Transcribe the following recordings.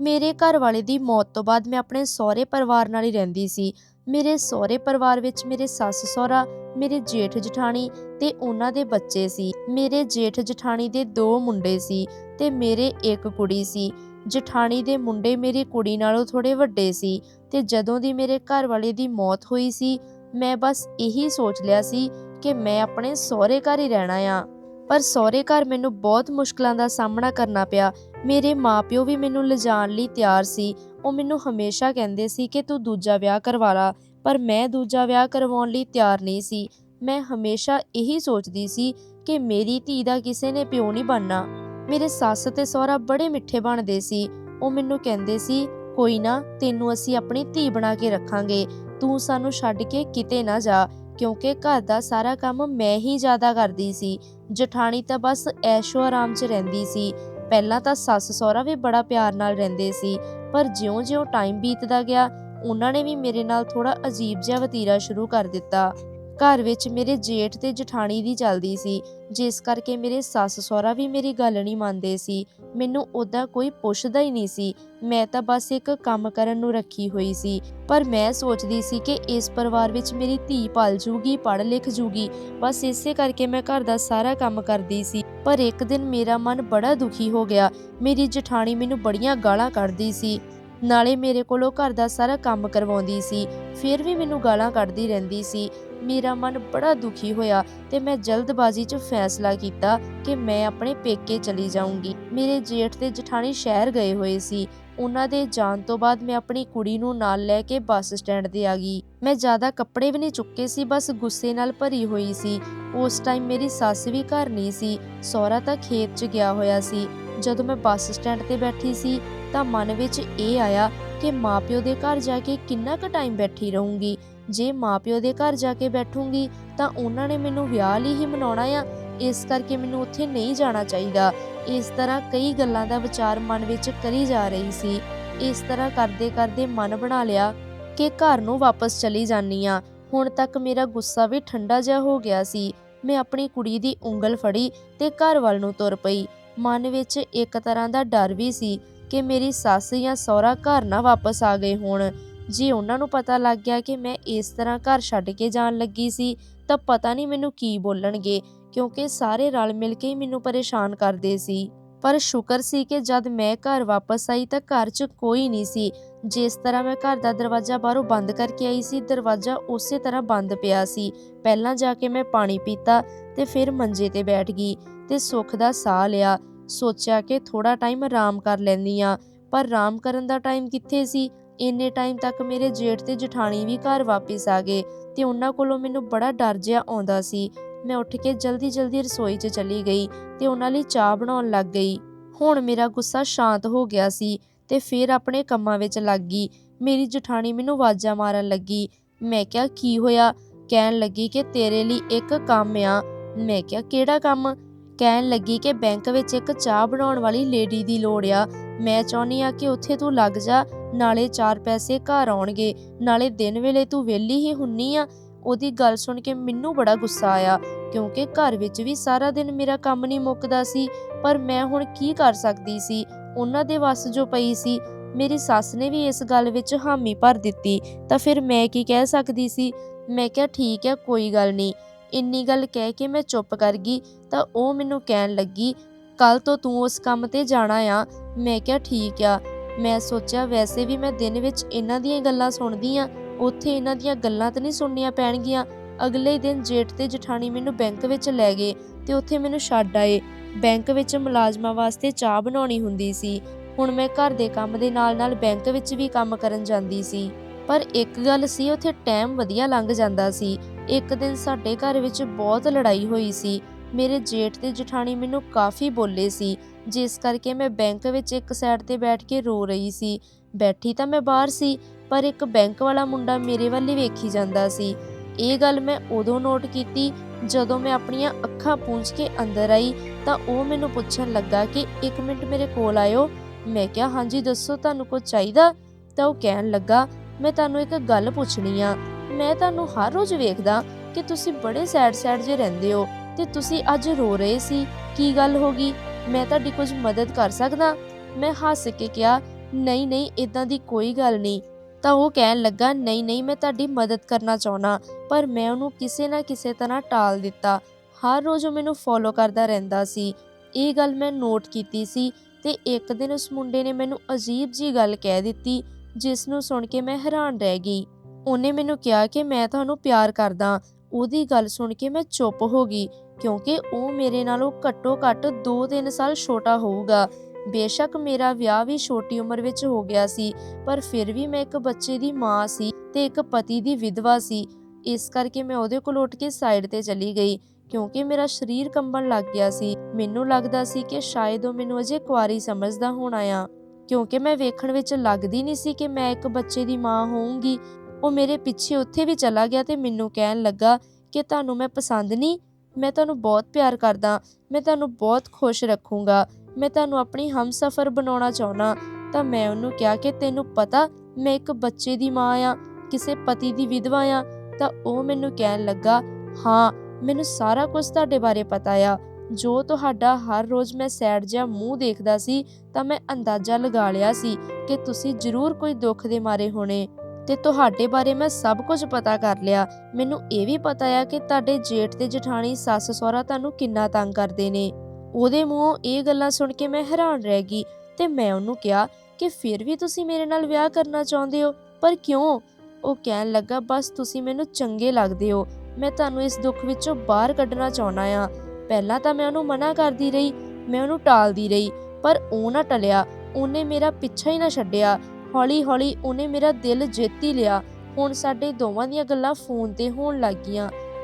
ਮੇਰੇ ਘਰ ਵਾਲੇ ਦੀ ਮੌਤ ਤੋਂ ਬਾਅਦ ਮੈਂ ਆਪਣੇ ਸਹੁਰੇ ਪਰਿਵਾਰ ਨਾਲ ਹੀ ਰਹਿੰਦੀ ਸੀ। ਮੇਰੇ ਸਹੁਰੇ ਪਰਿਵਾਰ ਵਿੱਚ ਮੇਰੇ ਸੱਸ ਸਹੁਰਾ, ਮੇਰੇ ਜੇਠ ਜਠਾਣੀ ਤੇ ਉਹਨਾਂ ਦੇ ਬੱਚੇ ਸੀ। ਮੇਰੇ ਜੇਠ ਜਠਾਣੀ ਦੇ ਦੋ ਮੁੰਡੇ ਸੀ ਤੇ ਮੇਰੇ ਇੱਕ ਕੁੜੀ ਸੀ। ਜਠਾਣੀ ਦੇ ਮੁੰਡੇ ਮੇਰੀ ਕੁੜੀ ਨਾਲੋਂ ਥੋੜੇ ਵੱਡੇ ਸੀ ਤੇ ਜਦੋਂ ਦੀ ਮੇਰੇ ਘਰ ਵਾਲੇ ਦੀ ਮੌਤ ਹੋਈ ਸੀ, ਮੈਂ ਬਸ ਇਹੀ ਸੋਚ ਲਿਆ ਸੀ ਕਿ ਮੈਂ ਆਪਣੇ ਸਹੁਰੇ ਘਰ ਹੀ ਰਹਿਣਾ ਆ। ਪਰ ਸਹੁਰੇ ਘਰ ਮੈਨੂੰ ਬਹੁਤ ਮੁਸ਼ਕਲਾਂ ਦਾ ਸਾਹਮਣਾ ਕਰਨਾ ਪਿਆ ਮੇਰੇ ਮਾਪਿਓ ਵੀ ਮੈਨੂੰ ਲਿਜਾਣ ਲਈ ਤਿਆਰ ਸੀ। ਉਹ ਮੈਨੂੰ ਹਮੇਸ਼ਾ ਕਹਿੰਦੇ ਸੀ ਕਿ ਤੂੰ ਦੂਜਾ ਵਿਆਹ ਕਰਵਾ ਲਾ, ਪਰ ਮੈਂ ਦੂਜਾ ਵਿਆਹ ਕਰਵਾਉਣ ਲਈ ਤਿਆਰ ਨਹੀਂ ਸੀ। ਮੈਂ ਹਮੇਸ਼ਾ ਇਹੀ ਸੋਚਦੀ ਸੀ ਕਿ ਮੇਰੀ ਧੀ ਦਾ ਕਿਸੇ ਨੇ ਪਿਓ ਨਹੀਂ ਬਣਨਾ। ਮੇਰੇ ਸੱਸ ਤੇ ਸਹੁਰਾ ਬੜੇ ਮਿੱਠੇ ਬਣਦੇ ਸੀ। ਉਹ ਮੈਨੂੰ ਕਹਿੰਦੇ ਸੀ, ਕੋਈ ਨਾ, ਤੈਨੂੰ ਅਸੀਂ ਆਪਣੀ ਧੀ ਬਣਾ ਕੇ ਰੱਖਾਂਗੇ। ਤੂੰ ਸਾਨੂੰ ਛੱਡ ਕੇ ਕਿਤੇ ਨਾ ਜਾ, ਕਿਉਂਕਿ ਘਰ ਦਾ ਸਾਰਾ ਕੰਮ ਮੈਂ ਹੀ ਜ਼ਿਆਦਾ ਕਰਦੀ ਸੀ। ਜਠਾਣੀ ਤਾਂ ਬਸ ਐਸ਼ੋ ਆਰਾਮ 'ਚ ਰਹਿੰਦੀ ਸੀ। ਪਹਿਲਾਂ ਤਾਂ ਸੱਸ ਸਹੁਰਾ ਵੀ ਬੜਾ ਪਿਆਰ ਨਾਲ ਰਹਿੰਦੇ ਸੀ, ਪਰ ਜਿਉਂ-ਜਿਉਂ ਟਾਈਮ ਬੀਤਦਾ ਗਿਆ, ਉਹਨਾਂ ਨੇ ਵੀ ਮੇਰੇ ਨਾਲ ਥੋੜਾ ਅਜੀਬ ਜਿਹਾ ਵਤੀਰਾ ਸ਼ੁਰੂ ਕਰ ਦਿੱਤਾ। ਘਰ ਵਿੱਚ ਮੇਰੇ ਜੇਠ ਤੇ ਜਠਾਣੀ ਦੀ ਚੱਲਦੀ ਸੀ, ਜਿਸ ਕਰਕੇ ਮੇਰੇ ਸੱਸ ਸਹੁਰਾ ਵੀ ਮੇਰੀ ਗੱਲ ਨਹੀਂ ਮੰਨਦੇ ਸੀ। ਮੈਨੂੰ ਉਦਾਂ ਕੋਈ ਪੁੱਛਦਾ ਹੀ ਨਹੀਂ ਸੀ। ਮੈਂ ਤਾਂ ਬਸ ਇੱਕ ਕੰਮ ਕਰਨ ਨੂੰ ਰੱਖੀ ਹੋਈ ਸੀ। ਪਰ ਮੈਂ ਸੋਚਦੀ ਸੀ ਕਿ ਇਸ ਪਰਿਵਾਰ ਵਿੱਚ ਮੇਰੀ ਧੀ ਪਲ ਜੂਗੀ, ਪੜ੍ਹ ਲਿਖ ਜੂਗੀ। ਬਸ ਇਸੇ ਕਰਕੇ ਮੈਂ ਘਰ ਦਾ ਸਾਰਾ ਕੰਮ ਕਰਦੀ ਸੀ। ਪਰ ਇੱਕ ਦਿਨ ਮੇਰਾ ਮਨ ਬੜਾ ਦੁਖੀ ਹੋ ਗਿਆ। ਮੇਰੀ ਜਠਾਣੀ ਮੈਨੂੰ ਬੜੀਆਂ ਗਾਲਾਂ ਕੱਢਦੀ ਸੀ। ਨਾਲੇ ਮੇਰੇ ਕੋਲੋਂ ਘਰ ਦਾ ਸਾਰਾ ਕੰਮ ਕਰਵਾਉਂਦੀ ਸੀ। ਫਿਰ ਵੀ ਮੈਨੂੰ ਗਾਲਾਂ ਕੱਢਦੀ ਰਹਿੰਦੀ ਸੀ। ਮੇਰਾ ਮਨ ਬੜਾ ਦੁਖੀ ਹੋਇਆ ਤੇ ਮੈਂ ਜਲਦਬਾਜ਼ੀ 'ਚ ਫੈਸਲਾ ਕੀਤਾ ਕਿ ਮੈਂ ਆਪਣੇ ਪੇਕੇ ਚਲੀ ਜਾਊਂਗੀ। ਮੇਰੇ ਜੇਠ ਤੇ ਜਠਾਣੀ ਸ਼ਹਿਰ ਗਏ ਹੋਏ ਸੀ। ਉਹਨਾਂ ਦੇ ਜਾਣ ਤੋਂ ਬਾਅਦ ਮੈਂ ਆਪਣੀ ਕੁੜੀ ਨੂੰ ਨਾਲ ਲੈ ਕੇ ਬੱਸ ਸਟੈਂਡ ਤੇ ਆ ਗਈ। ਮੈਂ ਜ਼ਿਆਦਾ ਕੱਪੜੇ ਵੀ ਨਹੀਂ ਚੁੱਕੇ ਸੀ, ਬਸ ਗੁੱਸੇ ਨਾਲ ਭਰੀ ਹੋਈ ਸੀ। ਉਸ ਟਾਈਮ ਮੇਰੀ ਸੱਸ ਵੀ ਘਰ ਨਹੀਂ ਸੀ। ਸਹੁਰਾ ਤਾਂ ਖੇਤ 'ਚ ਗਿਆ ਹੋਇਆ ਸੀ। ਜਦੋਂ ਮੈਂ ਬੱਸ ਸਟੈਂਡ ਤੇ ਬੈਠੀ ਸੀ ਤਾਂ ਮਨ ਵਿੱਚ ਇਹ ਆਇਆ ਕਿ ਮਾਪਿਓ ਦੇ ਘਰ ਜਾ ਕੇ ਕਿੰਨਾ ਕੁ ਟਾਈਮ ਬੈਠੀ ਰਹੂੰਗੀ। ਜੇ ਮਾਪਿਓ ਦੇ ਘਰ ਜਾ ਕੇ ਬੈਠੂੰਗੀ, ਤਾਂ ਉਹਨਾਂ ਨੇ ਮੈਨੂੰ ਵਿਆਹ ਲਈ ਹੀ ਮਨਾਉਣਾ ਆ। ਇਸ ਕਰਕੇ ਮੈਨੂੰ ਉੱਥੇ ਨਹੀਂ ਜਾਣਾ ਚਾਹੀਦਾ। ਇਸ ਤਰ੍ਹਾਂ ਕਈ ਗੱਲਾਂ ਦਾ ਵਿਚਾਰ ਮਨ ਵਿੱਚ ਕਰੀ ਜਾ ਰਹੀ ਸੀ। ਇਸ ਤਰ੍ਹਾਂ ਕਰਦੇ ਕਰਦੇ ਮਨ ਬਣਾ ਲਿਆ ਕਿ ਘਰ ਨੂੰ ਵਾਪਸ ਚਲੀ ਜਾਨੀ ਆ ਹੁਣ ਤੱਕ ਮੇਰਾ ਗੁੱਸਾ ਵੀ ਠੰਡਾ ਜਿਹਾ ਹੋ ਗਿਆ ਸੀ। ਮੈਂ ਆਪਣੀ ਕੁੜੀ ਦੀ ਉਂਗਲ ਫੜੀ ਤੇ ਘਰ ਵੱਲ ਨੂੰ ਤੁਰ ਪਈ। ਮਨ ਵਿੱਚ ਇੱਕ ਤਰ੍ਹਾਂ ਦਾ ਡਰ ਵੀ ਸੀ ਕਿ ਮੇਰੀ ਸੱਸ ਜਾਂ ਸਹੁਰਾ ਘਰ ਨਾ ਵਾਪਸ ਆ ਗਏ ਹੋਣ। ਜੇ ਉਹਨਾਂ ਨੂੰ ਪਤਾ ਲੱਗ ਗਿਆ ਕਿ ਮੈਂ ਇਸ ਤਰ੍ਹਾਂ ਘਰ ਛੱਡ ਕੇ ਜਾਣ ਲੱਗੀ ਸੀ, ਤਾਂ ਪਤਾ ਨਹੀਂ ਮੈਨੂੰ ਕੀ ਬੋਲਣਗੇ, ਕਿਉਂਕਿ ਸਾਰੇ ਰਲ ਮਿਲ ਕੇ ਹੀ ਮੈਨੂੰ ਪਰੇਸ਼ਾਨ ਕਰਦੇ ਸੀ। ਪਰ ਸ਼ੁਕਰ ਸੀ ਕਿ ਜਦ ਮੈਂ ਘਰ ਵਾਪਸ ਆਈ ਤਾਂ ਘਰ 'ਚ ਕੋਈ ਨਹੀਂ ਸੀ। ਜਿਸ ਤਰ੍ਹਾਂ ਮੈਂ ਘਰ ਦਾ ਦਰਵਾਜ਼ਾ ਬਾਹਰੋਂ ਬੰਦ ਕਰਕੇ ਆਈ ਸੀ, ਦਰਵਾਜ਼ਾ ਉਸੇ ਤਰ੍ਹਾਂ ਬੰਦ ਪਿਆ ਸੀ। ਪਹਿਲਾਂ ਜਾ ਕੇ ਮੈਂ ਪਾਣੀ ਪੀਤਾ ਤੇ ਫਿਰ ਮੰਜੇ ਤੇ ਬੈਠ ਗਈ ਤੇ ਸੁੱਖ ਦਾ ਸਾਹ ਲਿਆ। ਸੋਚਿਆ ਕਿ ਥੋੜਾ ਟਾਈਮ ਆਰਾਮ ਕਰ ਲੈਂਦੀ ਆ ਪਰ ਆਰਾਮ ਕਰਨ ਦਾ ਟਾਈਮ ਕਿੱਥੇ ਸੀ? ਇੰਨੇ ਟਾਈਮ ਤੱਕ ਮੇਰੇ ਜੇਠ ਤੇ ਜਠਾਣੀ ਵੀ ਘਰ ਵਾਪਸ ਆ ਗਏ ਤੇ ਉਹਨਾਂ ਕੋਲੋਂ ਮੈਨੂੰ ਬੜਾ ਡਰ ਜਿਹਾ ਆਉਂਦਾ ਸੀ। ਮੈਂ ਉੱਠ ਕੇ ਜਲਦੀ ਜਲਦੀ ਰਸੋਈ 'ਚ ਚਲੀ ਗਈ ਤੇ ਉਹਨਾਂ ਲਈ ਚਾਹ ਬਣਾਉਣ ਲੱਗ ਗਈ। ਹੁਣ ਮੇਰਾ ਗੁੱਸਾ ਸ਼ਾਂਤ ਹੋ ਗਿਆ ਸੀ ਤੇ ਫਿਰ ਆਪਣੇ ਕੰਮਾਂ ਵਿੱਚ ਲੱਗ ਗਈ। ਮੇਰੀ ਜਠਾਣੀ ਮੈਨੂੰ ਆਵਾਜ਼ਾਂ ਮਾਰਨ ਲੱਗੀ। ਮੈਂ ਕਿਹਾ, ਕੀ ਹੋਇਆ? ਕਹਿਣ ਲੱਗੀ ਕਿ ਤੇਰੇ ਲਈ ਇੱਕ ਕੰਮ ਆ। ਮੈਂ ਕਿਹਾ, ਕਿਹੜਾ ਕੰਮ? ਕਹਿਣ ਲੱਗੀ ਕਿ ਬੈਂਕ ਵਿੱਚ ਇੱਕ ਚਾਹ ਬਣਾਉਣ ਵਾਲੀ ਲੇਡੀ ਦੀ ਲੋੜ ਆ। ਮੈਂ ਚਾਹੁੰਦੀ ਆ ਕਿ ਉੱਥੇ ਤੂੰ ਲੱਗ ਜਾ। ਨਾਲੇ ਚਾਰ ਪੈਸੇ ਘਰ ਆਉਣਗੇ, ਨਾਲੇ ਦਿਨ ਵੇਲੇ ਤੂੰ ਵਿਹਲੀ ਹੀ ਹੁੰਨੀ ਆ। ਉਹਦੀ ਗੱਲ ਸੁਣ ਕੇ ਮੈਨੂੰ ਬੜਾ ਗੁੱਸਾ ਆਇਆ, ਕਿਉਂਕਿ ਘਰ ਵਿੱਚ ਵੀ ਸਾਰਾ ਦਿਨ ਮੇਰਾ ਕੰਮ ਨਹੀਂ ਮੁੱਕਦਾ ਸੀ, ਪਰ ਮੈਂ ਹੁਣ ਕੀ ਕਰ ਸਕਦੀ ਸੀ? ਉਹਨਾਂ ਦੇ ਵੱਸ ਜੋ ਪਈ ਸੀ, ਮੇਰੀ ਸੱਸ ਨੇ ਵੀ ਇਸ ਗੱਲ ਵਿੱਚ ਹਾਮੀ ਭਰ ਦਿੱਤੀ, ਤਾਂ ਫਿਰ ਮੈਂ ਕੀ ਕਹਿ ਸਕਦੀ ਸੀ? ਮੈਂ ਕਿਹਾ, ਠੀਕ ਹੈ ਕੋਈ ਗੱਲ ਨਹੀਂ। ਇੰਨੀ ਗੱਲ ਕਹਿ ਕੇ ਮੈਂ ਚੁੱਪ ਕਰ ਗਈ, ਤਾਂ ਉਹ ਮੈਨੂੰ ਕਹਿਣ ਲੱਗੀ ਕੱਲ ਤੋਂ ਤੂੰ ਉਸ ਕੰਮ ਤੇ ਜਾਣਾ ਆ। ਮੈਂ ਕਿਹਾ, ਠੀਕ ਆ। ਮੈਂ ਸੋਚਿਆ, ਵੈਸੇ ਵੀ ਮੈਂ ਦਿਨ ਵਿੱਚ ਇਹਨਾਂ ਦੀਆਂ ਗੱਲਾਂ ਸੁਣਦੀ ਆ, ਉੱਥੇ ਇਹਨਾਂ ਦੀਆਂ ਗੱਲਾਂ ਤਾਂ ਨਹੀਂ ਸੁਣਨੀਆਂ ਪੈਣਗੀਆਂ। ਅਗਲੇ ਦਿਨ ਜੇਠ ਤੇ ਜਠਾਣੀ ਮੈਨੂੰ ਬੈਂਕ ਵਿੱਚ ਲੈ ਗਏ ਤੇ ਉੱਥੇ ਮੈਨੂੰ ਛੱਡ ਆਏ। ਬੈਂਕ ਵਿੱਚ ਮੁਲਾਜ਼ਮਾਂ ਵਾਸਤੇ ਚਾਹ ਬਣਾਉਣੀ ਹੁੰਦੀ ਸੀ। ਹੁਣ ਮੈਂ ਘਰ ਦੇ ਕੰਮ ਦੇ ਨਾਲ-ਨਾਲ ਬੈਂਕ ਵਿੱਚ ਵੀ ਕੰਮ ਕਰਨ ਜਾਂਦੀ ਸੀ। ਪਰ ਇੱਕ ਗੱਲ ਸੀ, ਉੱਥੇ ਟਾਈਮ ਵਧੀਆ ਲੰਘ ਜਾਂਦਾ ਸੀ। ਇੱਕ ਦਿਨ ਸਾਡੇ ਘਰ ਵਿੱਚ ਬਹੁਤ ਲੜਾਈ ਹੋਈ ਸੀ। ਮੇਰੇ ਜੇਠ ਤੇ ਜਠਾਣੀ ਮੈਨੂੰ ਕਾਫੀ ਬੋਲੇ ਸੀ। ਜਿਸ ਕਰਕੇ ਮੈਂ ਬੈਂਕ ਵਿੱਚ ਇੱਕ ਸਾਈਡ ਤੇ ਬੈਠ ਕੇ ਰੋ ਰਹੀ ਸੀ। ਬੈਠੀ ਤਾਂ ਮੈਂ ਬਾਹਰ ਸੀ, ਪਰ ਇੱਕ ਬੈਂਕ ਵਾਲਾ ਮੁੰਡਾ ਮੇਰੇ ਵੱਲ ਹੀ ਵੇਖੀ ਜਾਂਦਾ ਸੀ। ਇਹ ਗੱਲ ਮੈਂ ਉਦੋਂ ਨੋਟ ਕੀਤੀ ਜਦੋਂ ਮੈਂ ਆਪਣੀਆਂ ਅੱਖਾਂ ਪੂੰਝ ਕੇ ਅੰਦਰ ਆਈ ਤਾਂ ਉਹ ਮੈਨੂੰ ਪੁੱਛਣ ਲੱਗਾ ਕਿ 1 ਮਿੰਟ ਮੇਰੇ ਕੋਲ ਆਇਓ। ਮੈਂ ਕਿਹਾ, ਹਾਂਜੀ, ਦੱਸੋ ਤੁਹਾਨੂੰ ਕੁਝ ਚਾਹੀਦਾ? ਤਾਂ ਉਹ ਕਹਿਣ ਲੱਗਾ, ਮੈਂ ਤੁਹਾਨੂੰ ਇੱਕ ਗੱਲ ਪੁੱਛਣੀ ਆ। ਮੈਂ ਤੁਹਾਨੂੰ ਹਰ ਰੋਜ਼ ਵੇਖਦਾ ਕਿ ਤੁਸੀਂ ਬੜੇ ਸੈਡ ਸੈਡ ਜੇ ਰਹਿੰਦੇ ਹੋ ਤੇ ਤੁਸੀਂ ਅੱਜ ਰੋ ਰਹੇ ਸੀ। ਕੀ ਗੱਲ ਹੋ ਗਈ? ਮੈਂ ਤੁਹਾਡੀ ਕੁਝ ਮਦਦ ਕਰ ਸਕਦਾ? ਮੈਂ ਹੱਸ ਕੇ ਕਿਹਾ, ਨਹੀਂ ਨਹੀਂ ਇਦਾਂ ਦੀ ਕੋਈ ਗੱਲ ਨਹੀਂ। ਤਾਂ ਉਹ ਕਹਿਣ ਲੱਗਾ, ਨਹੀਂ ਨਹੀਂ, ਮੈਂ ਤੁਹਾਡੀ ਮਦਦ ਕਰਨਾ ਚਾਹੁੰਦਾ, ਪਰ ਮੈਂ ਉਹਨੂੰ ਕਿਸੇ ਨਾ ਕਿਸੇ ਤਰ੍ਹਾਂ ਟਾਲ ਦਿੱਤਾ। ਹਰ ਰੋਜ਼ ਉਹ ਮੈਨੂੰ ਫੋਲੋ ਕਰਦਾ ਰਹਿੰਦਾ ਸੀ। ਇਹ ਗੱਲ ਮੈਂ ਨੋਟ ਕੀਤੀ ਸੀ ਤੇ ਇੱਕ ਦਿਨ ਉਸ ਮੁੰਡੇ ਨੇ ਮੈਨੂੰ ਅਜੀਬ ਜੀ ਗੱਲ ਕਹਿ ਦਿੱਤੀ, ਜਿਸ ਨੂੰ ਸੁਣ ਕੇ ਮੈਂ ਹੈਰਾਨ ਰਹਿ ਗਈ। ਉਹਨੇ ਮੈਨੂੰ ਕਿਹਾ ਕਿ ਮੈਂ ਤੁਹਾਨੂੰ ਪਿਆਰ ਕਰਦਾ। ਉਹਦੀ ਗੱਲ ਸੁਣ ਕੇ ਮੈਂ ਚੁੱਪ ਹੋ ਗਈ। ਕਿਉਂਕਿ ਉਹ ਮੇਰੇ ਨਾਲੋਂ ਘੱਟੋ ਘੱਟ 2-3 ਸਾਲ ਛੋਟਾ ਹੋਊਗਾ। ਬੇਸ਼ੱਕ ਮੇਰਾ ਵਿਆਹ ਵੀ ਛੋਟੀ ਉਮਰ ਵਿੱਚ ਹੋ ਗਿਆ ਸੀ, ਪਰ ਫਿਰ ਵੀ ਮੈਂ ਇੱਕ ਬੱਚੇ ਦੀ ਮਾਂ ਸੀ ਤੇ ਇੱਕ ਪਤੀ ਦੀ ਵਿਧਵਾ ਸੀ। ਇਸ ਕਰਕੇ ਮੈਂ ਉਹਦੇ ਕੋਲ ਉੱਠ ਕੇ ਸਾਈਡ ਤੇ ਚਲੀ ਗਈ, ਕਿਉਂਕਿ ਮੇਰਾ ਸਰੀਰ ਕੰਬਣ ਲੱਗ ਗਿਆ ਸੀ। ਮੈਨੂੰ ਲੱਗਦਾ ਸੀ ਕਿ ਸ਼ਾਇਦ ਉਹ ਮੈਨੂੰ ਅਜੇ ਕੁਆਰੀ ਸਮਝਦਾ ਹੋਣਾ ਆ, ਕਿਉਂਕਿ ਮੈਂ ਵੇਖਣ ਵਿੱਚ ਲੱਗਦੀ ਨਹੀਂ ਸੀ ਕਿ ਮੈਂ ਇੱਕ ਬੱਚੇ ਦੀ ਮਾਂ ਹੋਊਂਗੀ। ਉਹ ਮੇਰੇ ਪਿੱਛੇ ਉੱਥੇ ਵੀ ਚਲਾ ਗਿਆ ਤੇ ਮੈਨੂੰ ਕਹਿਣ ਲੱਗਾ ਕਿ ਤੁਹਾਨੂੰ ਮੈਂ ਪਸੰਦ ਨਹੀਂ ਮੈਂ ਤੁਹਾਨੂੰ ਬਹੁਤ ਪਿਆਰ ਕਰਦਾ, ਮੈਂ ਤੁਹਾਨੂੰ ਬਹੁਤ ਖੁਸ਼ ਰੱਖੂੰਗਾ, ਮੈਂ ਤੁਹਾਨੂੰ ਆਪਣੀ ਹਮਸਫਰ ਬਣਾਉਣਾ ਚਾਹੁੰਦਾ, ਤਾਂ ਮੈਂ ਉਹਨੂੰ ਕਿਹਾ ਕਿ ਤੈਨੂੰ ਪਤਾ ਮੈਂ ਇੱਕ ਬੱਚੇ ਦੀ ਮਾਂ ਆ, ਕਿਸੇ ਪਤੀ ਦੀ ਵਿਧਵਾ ਆ, ਤਾਂ ਉਹ ਮੈਨੂੰ ਕਹਿਣ ਲੱਗਾ, ਹਾਂ, ਮੈਨੂੰ ਸਾਰਾ ਕੁਝ ਤੁਹਾਡੇ ਬਾਰੇ ਪਤਾ ਆ। ਜੋ ਤੁਹਾਡਾ ਹਰ ਰੋਜ਼ ਮੈਂ ਸੈਡ ਜਿਹਾ ਮੂੰਹ ਦੇਖਦਾ ਸੀ, ਤਾਂ ਮੈਂ ਅੰਦਾਜ਼ਾ ਲਗਾ ਲਿਆ ਸੀ ਕਿ ਤੁਸੀਂ ਜ਼ਰੂਰ ਕੋਈ ਦੁੱਖ ਦੇ ਮਾਰੇ ਹੋਣੇ। ਤੇ ਤੁਹਾਡੇ ਬਾਰੇ ਮੈਂ ਸਭ ਕੁਝ ਪਤਾ ਕਰ ਲਿਆ। ਮੈਨੂੰ ਇਹ ਵੀ ਪਤਾ ਆ ਕਿ ਤੁਹਾਡੇ ਜੇਠ ਤੇ ਜਠਾਣੀ ਸੱਸ ਸਹੁਰਾ ਤੁਹਾਨੂੰ ਕਿੰਨਾ ਤੰਗ ਕਰਦੇ ਨੇ। ਉਹਦੇ ਮੂੰਹੋਂ ਇਹ ਗੱਲਾਂ ਸੁਣ ਕੇ ਮੈਂ ਹੈਰਾਨ ਰਹਿ ਗਈ ਤੇ ਮੈਂ ਉਹਨੂੰ ਕਿਹਾ ਕਿ ਫਿਰ ਵੀ ਤੁਸੀਂ ਮੇਰੇ ਨਾਲ ਵਿਆਹ ਕਰਨਾ ਚਾਹੁੰਦੇ ਹੋ, ਪਰ ਕਿਉਂ? ਉਹ ਕਹਿਣ ਲੱਗਾ, ਬਸ ਤੁਸੀਂ ਮੈਨੂੰ ਚੰਗੇ ਲੱਗਦੇ ਹੋ। ਮੈਂ ਤੁਹਾਨੂੰ ਇਸ ਦੁੱਖ ਵਿੱਚੋਂ ਬਾਹਰ ਕੱਢਣਾ ਚਾਹੁੰਦਾ ਆ। ਪਹਿਲਾਂ ਤਾਂ ਮੈਂ ਉਹਨੂੰ ਮਨਾ ਕਰਦੀ ਰਹੀ, ਮੈਂ ਉਹਨੂੰ ਟਾਲਦੀ ਰਹੀ, ਪਰ ਉਹ ਨਾ ਟਲਿਆ। ਉਹਨੇ ਮੇਰਾ ਪਿੱਛਾ ਹੀ ਨਾ ਛੱਡਿਆ। ਹੌਲੀ ਹੌਲੀ ਉਹਨੇ ਮੇਰਾ ਦਿਲ ਜਿੱਤ ਲਿਆ। ਹੁਣ ਸਾਡੇ ਦੋਵਾਂ ਦੀਆਂ ਗੱਲਾਂ ਫੋਨ ਤੇ ਹੋਣ ਲੱਗ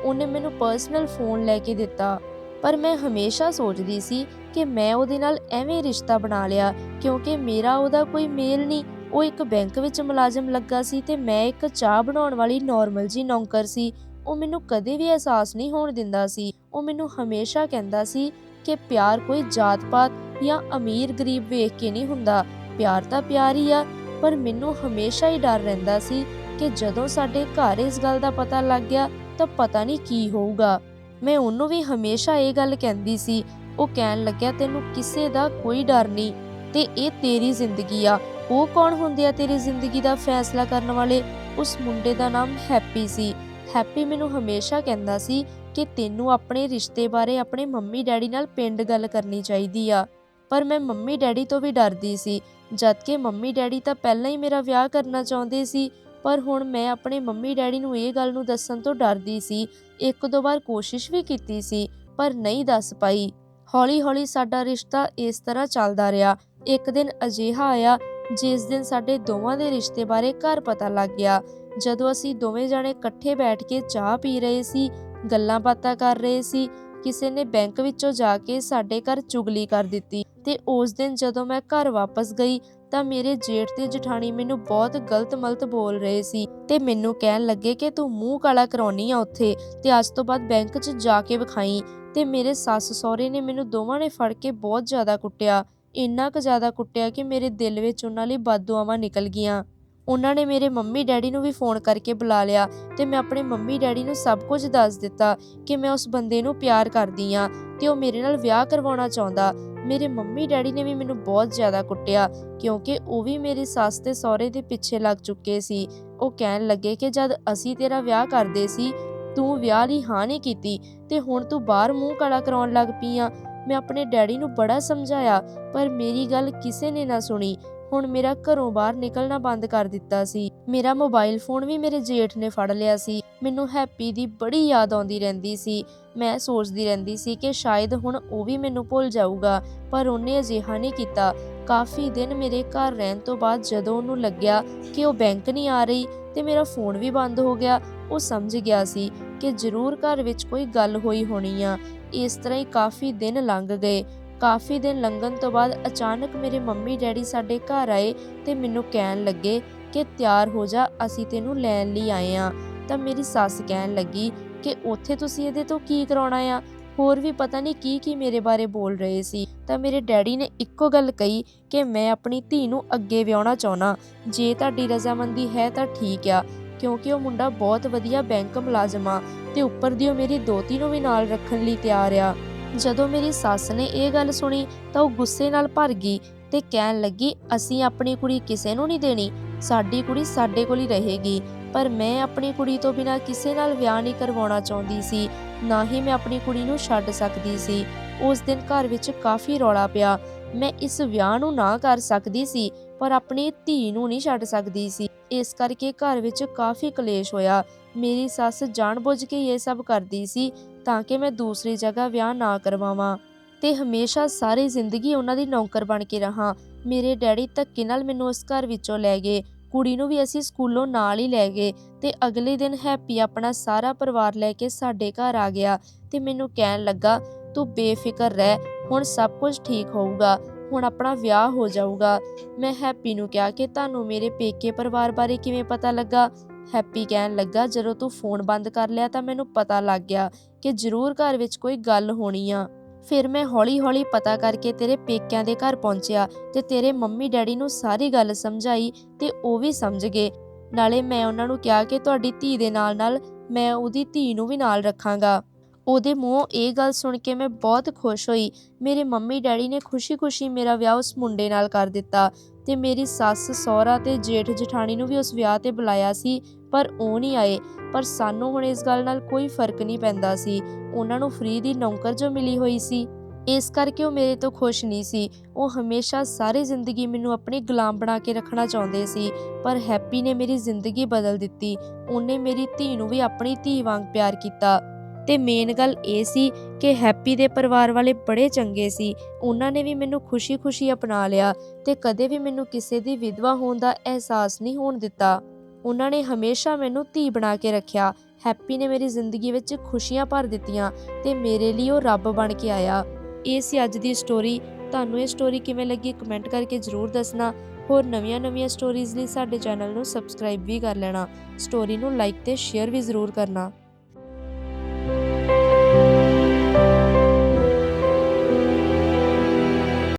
ਉਹਨੇ ਮੈਨੂੰ ਪਰਸਨਲ ਫੋਨ ਲੈ ਕੇ ਦਿੱਤਾ। ਪਰ ਮੈਂ ਹਮੇਸ਼ਾ ਸੋਚਦੀ ਸੀ ਕਿ ਮੈਂ ਉਹਦੇ ਨਾਲ ਐਵੇਂ ਰਿਸ਼ਤਾ ਬਣਾ ਲਿਆ, ਕਿਉਂਕਿ ਮੇਰਾ ਉਹਦਾ ਕੋਈ ਮੇਲ ਨਹੀਂ। ਉਹ ਇੱਕ ਬੈਂਕ ਵਿੱਚ ਮੁਲਾਜ਼ਮ ਲੱਗਾ ਸੀ ਤੇ ਮੈਂ ਇੱਕ ਚਾਹ ਬਣਾਉਣ ਵਾਲੀ ਨਾਰਮਲ ਜੀ ਨੌਕਰ ਸੀ। ਉਹ ਮੈਨੂੰ ਕਦੇ ਵੀ ਅਹਿਸਾਸ ਨਹੀਂ ਹੋਣ ਦਿੰਦਾ ਸੀ। ਉਹ ਮੈਨੂੰ ਹਮੇਸ਼ਾ ਕਹਿੰਦਾ ਸੀ ਕਿ ਪਿਆਰ ਕੋਈ ਜਾਤ-ਪਾਤ ਜਾਂ ਅਮੀਰ ਗਰੀਬ ਵੇਖ ਕੇ ਨਹੀਂ ਹੁੰਦਾ। ਪਿਆਰ ਤਾਂ ਪਿਆਰ ਹੀ ਆ। ਪਰ ਮੈਨੂੰ ਹਮੇਸ਼ਾ ਹੀ ਡਰ ਰਹਿੰਦਾ ਸੀ ਕਿ ਜਦੋਂ ਸਾਡੇ ਘਰ ਇਸ ਗੱਲ ਦਾ ਪਤਾ ਲੱਗ ਗਿਆ ਤਾਂ ਪਤਾ ਨਹੀਂ ਕੀ ਹੋਊਗਾ। ਮੈਂ ਉਹਨੂੰ ਵੀ ਹਮੇਸ਼ਾ ਇਹ ਗੱਲ ਕਹਿੰਦੀ ਸੀ। ਉਹ ਕਹਿਣ ਲੱਗਿਆ, ਤੈਨੂੰ ਕਿਸੇ ਦਾ ਕੋਈ ਡਰ ਨਹੀਂ। ਤੇ ਇਹ ਤੇਰੀ ਜ਼ਿੰਦਗੀ ਆ। ਉਹ ਕੌਣ ਹੁੰਦੇ ਆ ਤੇਰੀ ਜ਼ਿੰਦਗੀ ਦਾ ਫੈਸਲਾ ਕਰਨ ਵਾਲੇ? ਉਸ ਮੁੰਡੇ ਦਾ ਨਾਮ ਹੈਪੀ ਸੀ। ਹੈਪੀ ਮੈਨੂੰ ਹਮੇਸ਼ਾ ਕਹਿੰਦਾ ਸੀ ਕਿ ਤੈਨੂੰ ਆਪਣੇ ਰਿਸ਼ਤੇ ਬਾਰੇ ਆਪਣੇ ਮੰਮੀ ਡੈਡੀ ਨਾਲ ਪਿੰਡ ਗੱਲ ਕਰਨੀ ਚਾਹੀਦੀ ਆ। ਪਰ ਮੈਂ ਮੰਮੀ ਡੈਡੀ ਤੋਂ ਵੀ ਡਰਦੀ ਸੀ। ਜਦਕਿ ਮੰਮੀ ਡੈਡੀ ਤਾਂ ਪਹਿਲਾਂ ਹੀ ਮੇਰਾ ਵਿਆਹ ਕਰਨਾ ਚਾਹੁੰਦੇ ਸੀ, ਪਰ ਹੁਣ ਮੈਂ ਆਪਣੇ ਮੰਮੀ ਡੈਡੀ ਨੂੰ ਇਹ ਗੱਲ ਨੂੰ ਦੱਸਣ ਤੋਂ ਡਰਦੀ ਸੀ, ਇੱਕ ਦੋ ਵਾਰ ਕੋਸ਼ਿਸ਼ ਵੀ ਕੀਤੀ ਸੀ, ਪਰ ਨਹੀਂ ਦੱਸ ਪਾਈ। ਹੌਲੀ-ਹੌਲੀ ਸਾਡਾ ਰਿਸ਼ਤਾ ਇਸ ਤਰ੍ਹਾਂ ਚੱਲਦਾ ਰਿਹਾ। ਇੱਕ ਦਿਨ ਅਜਿਹਾ ਆਇਆ, ਜਿਸ ਦਿਨ ਸਾਡੇ ਦੋਵਾਂ ਦੇ ਰਿਸ਼ਤੇ ਬਾਰੇ ਘਰ ਪਤਾ ਲੱਗ ਗਿਆ। ਜਦੋਂ ਅਸੀਂ ਦੋਵੇਂ ਜਾਣੇ ਇਕੱਠੇ ਬੈਠ ਕੇ ਚਾਹ ਪੀ ਰਹੇ ਸੀ ਗੱਲਾਂ ਬਾਤਾਂ ਕਰ ਰਹੇ ਸੀ, ਕਿਸੇ ਨੇ ਬੈਂਕ ਵਿੱਚੋਂ ਜਾ ਕੇ ਸਾਡੇ ਘਰ ਚੁਗਲੀ ਕਰ ਦਿੱਤੀ। ਅਤੇ ਉਸ ਦਿਨ ਜਦੋਂ ਮੈਂ ਘਰ ਵਾਪਸ ਗਈ ਤਾਂ ਮੇਰੇ ਜੇਠ ਤੇ ਜਠਾਣੀ ਮੈਨੂੰ ਬਹੁਤ ਗਲਤ ਮਲਤ ਬੋਲ ਰਹੇ ਸੀ ਤੇ ਮੈਨੂੰ ਕਹਿਣ ਲੱਗੇ ਕਿ ਤੂੰ ਮੂੰਹ ਕਾਲਾ ਕਰਾਉਣੀ ਆ ਉੱਥੇ ਤੇ ਅੱਜ ਤੋਂ ਬਾਅਦ ਬੈਂਕ 'ਚ ਜਾ ਕੇ ਵਿਖਾਈ ਤੇ ਮੇਰੇ ਸੱਸ ਸਹੁਰੇ ਨੇ ਮੈਨੂੰ ਦੋਵਾਂ ਨੇ ਫੜ ਕੇ ਬਹੁਤ ਜ਼ਿਆਦਾ ਕੁੱਟਿਆ, ਇੰਨਾ ਕੁ ਜ਼ਿਆਦਾ ਕੁੱਟਿਆ ਕਿ ਮੇਰੇ ਦਿਲ ਵਿੱਚ ਉਹਨਾਂ ਲਈ ਬਦਦੁਆਵਾਂ ਨਿਕਲ ਗਈਆਂ। ਉਹਨਾਂ ਨੇ ਮੇਰੇ ਮੰਮੀ ਡੈਡੀ ਨੂੰ ਵੀ ਫੋਨ ਕਰਕੇ ਬੁਲਾ ਲਿਆ ਤੇ ਮੈਂ ਆਪਣੇ ਮੰਮੀ ਡੈਡੀ ਨੂੰ ਸਭ ਕੁਝ ਦੱਸ ਦਿੱਤਾ ਕਿ ਮੈਂ ਉਸ ਬੰਦੇ ਨੂੰ ਪਿਆਰ ਕਰਦੀ ਆ ਤੇ ਉਹ ਮੇਰੇ ਨਾਲ ਵਿਆਹ ਕਰਵਾਉਣਾ ਚਾਹੁੰਦਾ। ਮੇਰੇ ਮੰਮੀ ਡੈਡੀ ਨੇ ਵੀ ਮੈਨੂੰ ਬਹੁਤ ਜ਼ਿਆਦਾ ਕੁੱਟਿਆ ਕਿਉਂਕਿ ਉਹ ਵੀ ਮੇਰੀ ਸੱਸ ਤੇ ਸਹੁਰੇ ਦੇ ਪਿੱਛੇ ਲੱਗ ਚੁੱਕੇ ਸੀ। ਉਹ ਕਹਿਣ ਲੱਗੇ ਕਿ ਜਦ ਅਸੀਂ ਤੇਰਾ ਵਿਆਹ ਕਰਦੇ ਸੀ, ਤੂੰ ਵਿਆਹ ਲਈ ਹਾਂ ਨਹੀਂ ਕੀਤੀ ਤੇ ਹੁਣ ਤੂੰ ਬਾਹਰ ਮੂੰਹ ਕਾਲਾ ਕਰਾਉਣ ਲੱਗ ਪਈ ਆ। ਮੈਂ ਆਪਣੇ ਡੈਡੀ ਨੂੰ ਬੜਾ ਸਮਝਾਇਆ ਪਰ ਮੇਰੀ ਗੱਲ ਕਿਸੇ ਨੇ ਨਾ ਸੁਣੀ। ਹੁਣ ਮੇਰਾ ਘਰੋਂ ਬਾਹਰ ਨਿਕਲਣਾ ਬੰਦ ਕਰ ਦਿੱਤਾ ਸੀ। ਮੇਰਾ ਮੋਬਾਈਲ ਫੋਨ ਵੀ ਮੇਰੇ ਜੇਠ ਨੇ ਫੜ ਲਿਆ ਸੀ। ਮੈਨੂੰ ਹੈਪੀ ਦੀ ਬੜੀ ਯਾਦ ਆਉਂਦੀ ਰਹਿੰਦੀ ਸੀ। ਮੈਂ ਸੋਚਦੀ ਰਹਿੰਦੀ ਸੀ ਕਿ ਸ਼ਾਇਦ ਹੁਣ ਉਹ ਵੀ ਮੈਨੂੰ ਭੁੱਲ ਜਾਊਗਾ, ਪਰ ਉਹਨੇ ਅਜਿਹਾ ਨਹੀਂ ਕੀਤਾ। ਕਾਫੀ ਦਿਨ ਮੇਰੇ ਘਰ ਰਹਿਣ ਤੋਂ ਬਾਅਦ ਜਦੋਂ ਉਹਨੂੰ ਲੱਗਿਆ ਕਿ ਉਹ ਬੈਂਕ ਨਹੀਂ ਆ ਰਹੀ ਤੇ ਮੇਰਾ ਫੋਨ ਵੀ ਬੰਦ ਹੋ ਗਿਆ, ਉਹ ਸਮਝ ਗਿਆ ਸੀ ਕਿ ਜ਼ਰੂਰ ਘਰ ਵਿੱਚ ਕੋਈ ਗੱਲ ਹੋਈ ਹੋਣੀ ਆ। ਇਸ ਤਰ੍ਹਾਂ ਹੀ ਕਾਫੀ ਦਿਨ ਲੰਘ ਗਏ। ਕਾਫੀ ਦਿਨ ਲੰਘਣ ਤੋਂ ਬਾਅਦ ਅਚਾਨਕ ਮੇਰੇ ਮੰਮੀ ਡੈਡੀ ਸਾਡੇ ਘਰ ਆਏ ਤੇ ਮੈਨੂੰ ਕਹਿਣ ਲੱਗੇ ਕਿ ਤਿਆਰ ਹੋ ਜਾ, ਅਸੀਂ ਤੈਨੂੰ ਲੈਣ ਲਈ ਆਏ ਆ। ਤਾਂ ਮੇਰੀ ਸੱਸ ਕਹਿਣ ਲੱਗੀ ਕਿ ਉੱਥੇ ਤੁਸੀਂ ਇਹਦੇ ਤੋਂ ਕੀ ਕਰਾਉਣਾ ਆ? ਹੋਰ ਵੀ ਪਤਾ ਨਹੀਂ ਕੀ ਕੀ ਮੇਰੇ ਬਾਰੇ ਬੋਲ ਰਹੇ ਸੀ। ਤਾਂ ਮੇਰੇ ਡੈਡੀ ਨੇ ਇੱਕੋ ਗੱਲ ਕਹੀ ਕਿ ਮੈਂ ਆਪਣੀ ਧੀ ਨੂੰ ਅੱਗੇ ਵਿਆਹਣਾ ਚਾਹਣਾ ਜੇ ਤੁਹਾਡੀ ਰਜ਼ਾਮੰਦੀ ਹੈ ਤਾਂ ਠੀਕ ਆ, ਕਿਉਂਕਿ ਉਹ ਮੁੰਡਾ ਬਹੁਤ ਵਧੀਆ ਬੈਂਕ ਮੁਲਾਜ਼ਮ ਆ ਤੇ ਉੱਪਰ ਦੀ ਉਹ ਮੇਰੀ ਦੋਤੀ ਨੂੰ ਵੀ ਨਾਲ ਰੱਖਣ ਲਈ ਤਿਆਰ ਆ। ਜਦੋਂ ਮੇਰੀ ਸੱਸ ਨੇ ਇਹ ਗੱਲ ਸੁਣੀ ਤਾਂ ਉਹ ਗੁੱਸੇ ਨਾਲ ਭਰ ਗਈ ਤੇ ਕਹਿਣ ਲੱਗੀ, ਅਸੀਂ ਆਪਣੀ ਕੁੜੀ ਕਿਸੇ ਨੂੰ ਨਹੀਂ ਦੇਣੀ, ਸਾਡੀ ਕੁੜੀ ਸਾਡੇ ਕੋਲ ਹੀ ਰਹੇਗੀ। ਪਰ ਮੈਂ ਆਪਣੀ ਕੁੜੀ ਤੋਂ ਬਿਨਾਂ ਕਿਸੇ ਨਾਲ ਵਿਆਹ ਨਹੀਂ ਕਰਵਾਉਣਾ ਚਾਹੁੰਦੀ ਸੀ, ਨਾ ਹੀ ਮੈਂ ਆਪਣੀ ਕੁੜੀ ਨੂੰ ਛੱਡ ਸਕਦੀ ਸੀ। ਉਸ ਦਿਨ ਘਰ ਵਿੱਚ ਕਾਫੀ ਰੌਲਾ ਪਿਆ। ਮੈਂ ਇਸ ਵਿਆਹ ਨੂੰ ਨਾ ਕਰ ਸਕਦੀ ਸੀ, ਪਰ ਆਪਣੀ ਧੀ ਨੂੰ ਨਹੀਂ ਛੱਡ ਸਕਦੀ ਸੀ। ਇਸ ਕਰਕੇ ਘਰ ਵਿੱਚ ਕਾਫੀ ਕਲੇਸ਼ ਹੋਇਆ। ਮੇਰੀ ਸੱਸ ਜਾਣਬੁੱਝ ਕੇ ਇਹ ਸਭ ਕਰਦੀ ਸੀ ਤਾਂ ਕਿ ਮੈਂ ਦੂਸਰੀ ਜਗ੍ਹਾ ਵਿਆਹ ਨਾ ਕਰਵਾਵਾਂ ਤੇ ਹਮੇਸ਼ਾ ਸਾਰੀ ਜ਼ਿੰਦਗੀ ਉਹਨਾਂ ਦੀ ਨੌਕਰ ਬਣ ਕੇ ਰਹਾ। ਮੇਰੇ ਡੈਡੀ ਧੱਕੇ ਨਾਲ ਮੈਨੂੰ ਉਸ ਘਰ ਵਿੱਚੋਂ ਲੈ ਗਏ। ਕੁੜੀ ਨੂੰ ਵੀ ਅਸੀਂ ਸਕੂਲੋਂ ਨਾਲ ਹੀ ਲੈ ਗਏ ਤੇ ਅਗਲੇ ਦਿਨ ਹੈਪੀ ਆਪਣਾ ਸਾਰਾ ਪਰਿਵਾਰ ਲੈ ਕੇ ਸਾਡੇ ਘਰ ਆ ਗਿਆ ਤੇ ਮੈਨੂੰ ਕਹਿਣ ਲੱਗਾ, ਤੂੰ ਬੇਫਿਕਰ ਰਹਿ, ਹੁਣ ਸਭ ਕੁਝ ਠੀਕ ਹੋਊਗਾ, ਹੁਣ ਆਪਣਾ ਵਿਆਹ ਹੋ ਜਾਊਗਾ। ਮੈਂ ਹੈਪੀ ਨੂੰ ਕਿਹਾ ਕਿ ਤੁਹਾਨੂੰ ਮੇਰੇ ਪੇਕੇ ਪਰਿਵਾਰ ਬਾਰੇ ਕਿਵੇਂ ਪਤਾ ਲੱਗਾ? ਹੈਪੀ ਕਹਿਣ ਲੱਗਾ, ਜਦੋਂ ਤੂੰ ਫੋਨ ਬੰਦ ਕਰ ਲਿਆ ਤਾਂ ਮੈਨੂੰ ਪਤਾ ਲੱਗ ਗਿਆ ਕਿ ਜ਼ਰੂਰ ਘਰ ਵਿੱਚ ਕੋਈ ਗੱਲ ਹੋਣੀ ਆ। ਫਿਰ ਮੈਂ ਹੌਲੀ-ਹੌਲੀ ਪਤਾ ਕਰਕੇ ਤੇਰੇ ਪੇਕਿਆਂ ਦੇ ਘਰ ਪਹੁੰਚਿਆ ਤੇ ਤੇਰੇ ਮੰਮੀ ਡੈਡੀ ਨੂੰ ਸਾਰੀ ਗੱਲ ਸਮਝਾਈ ਤੇ ਉਹ ਵੀ ਸਮਝ ਗਏ। ਨਾਲੇ ਮੈਂ ਉਹਨਾਂ ਨੂੰ ਕਿਹਾ ਕਿ ਤੁਹਾਡੀ ਧੀ ਦੇ ਨਾਲ-ਨਾਲ ਮੈਂ ਉਹਦੀ ਧੀ ਨੂੰ ਵੀ ਨਾਲ ਰੱਖਾਂਗਾ। ਉਹਦੇ ਮੂੰਹੋਂ ਇਹ ਗੱਲ ਸੁਣ ਕੇ ਮੈਂ ਬਹੁਤ ਖੁਸ਼ ਹੋਈ। ਮੇਰੇ ਮੰਮੀ ਡੈਡੀ ਨੇ ਖੁਸ਼ੀ-ਖੁਸ਼ੀ ਮੇਰਾ ਵਿਆਹ ਉਸ ਮੁੰਡੇ ਨਾਲ ਕਰ ਦਿੱਤਾ। ਤੇ ਮੇਰੀ ਸੱਸ ਸਹੁਰਾ ਤੇ ਜੇਠ ਜਠਾਣੀ ਨੂੰ ਵੀ ਉਸ ਵਿਆਹ ਤੇ ਬੁਲਾਇਆ ਸੀ, ਪਰ ਉਹ ਨਹੀਂ ਆਏ। ਪਰ ਸਾਨੂੰ ਹੁਣ ਇਸ ਗੱਲ ਨਾਲ ਕੋਈ ਫ਼ਰਕ ਨਹੀਂ ਪੈਂਦਾ ਸੀ। ਉਹਨਾਂ ਨੂੰ ਫ੍ਰੀ ਦੀ ਨੌਕਰ ਜੋ ਮਿਲੀ ਹੋਈ ਸੀ। ਇਸ ਕਰਕੇ ਉਹ ਮੇਰੇ ਤੋਂ ਖੁਸ਼ ਨਹੀਂ ਸੀ। ਉਹ ਹਮੇਸ਼ਾ ਸਾਰੀ ਜ਼ਿੰਦਗੀ ਮੈਨੂੰ ਆਪਣੇ ਗੁਲਾਮ ਬਣਾ ਕੇ ਰੱਖਣਾ ਚਾਹੁੰਦੇ ਸੀ, ਪਰ ਹੈਪੀ ਨੇ ਮੇਰੀ ਜ਼ਿੰਦਗੀ ਬਦਲ ਦਿੱਤੀ। ਉਹਨੇ ਮੇਰੀ ਧੀ ਨੂੰ ਵੀ ਆਪਣੀ ਧੀ ਵਾਂਗ ਪਿਆਰ ਕੀਤਾ। ਤੇ ਮੇਨ ਗੱਲ ਇਹ ਸੀ ਕਿ ਹੈਪੀ ਦੇ ਪਰਿਵਾਰ ਵਾਲੇ ਬੜੇ ਚੰਗੇ ਸੀ। ਉਹਨਾਂ ਨੇ ਵੀ ਮੈਨੂੰ ਖੁਸ਼ੀ-ਖੁਸ਼ੀ ਅਪਣਾ ਲਿਆ ਤੇ ਕਦੇ ਵੀ ਮੈਨੂੰ ਕਿਸੇ ਦੀ ਵਿਧਵਾ ਹੋਣ ਦਾ ਅਹਿਸਾਸ ਨਹੀਂ ਹੋਣ ਦਿੱਤਾ। ਉਹਨਾਂ ਨੇ ਹਮੇਸ਼ਾ ਮੈਨੂੰ ਧੀ ਬਣਾ ਕੇ ਰੱਖਿਆ। ਹੈਪੀ ਨੇ ਮੇਰੀ ਜ਼ਿੰਦਗੀ ਵਿੱਚ ਖੁਸ਼ੀਆਂ ਭਰ ਦਿੱਤੀਆਂ ਤੇ ਮੇਰੇ ਲਈ ਉਹ ਰੱਬ ਬਣ ਕੇ ਆਇਆ। ਇਹ ਸੀ ਅੱਜ ਦੀ ਸਟੋਰੀ ਤੁਹਾਨੂੰ ਇਹ ਸਟੋਰੀ ਕਿਵੇਂ ਲੱਗੀ ਕਮੈਂਟ ਕਰਕੇ ਜ਼ਰੂਰ ਦੱਸਣਾ। ਹੋਰ ਨਵੀਆਂ-ਨਵੀਆਂ ਸਟੋਰੀਜ਼ ਲਈ ਸਾਡੇ ਚੈਨਲ ਨੂੰ ਸਬਸਕ੍ਰਾਈਬ ਵੀ ਕਰ ਲੈਣਾ। ਸਟੋਰੀ ਨੂੰ ਲਾਈਕ ਤੇ ਸ਼ੇਅਰ ਵੀ ਜ਼ਰੂਰ ਕਰਨਾ।